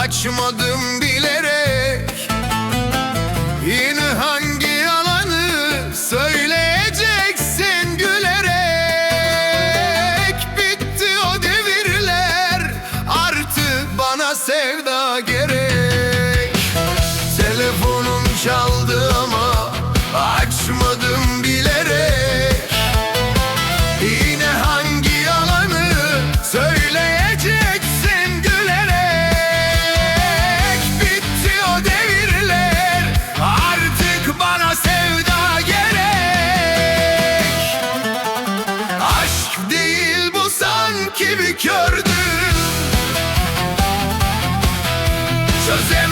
Açmadım bilerek. Yine hangi yalanı söyleyeceksin gülerek? Bitti o devirler artık bana sevda gerek. Telefonum çaldı ama sanki bir kördü Çözemedim gitti neden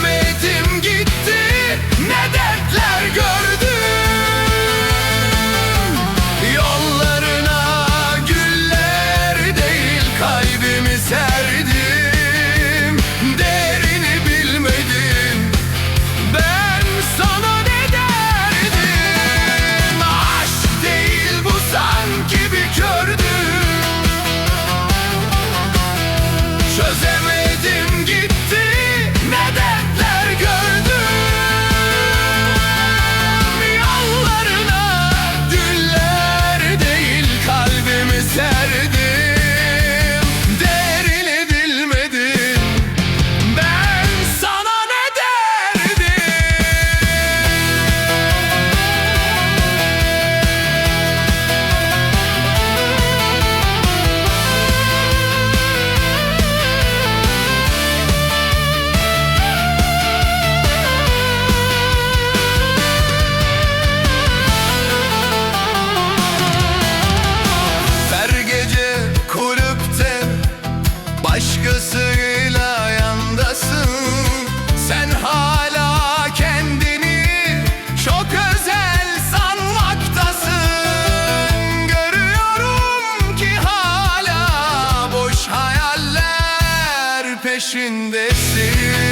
peşindesin.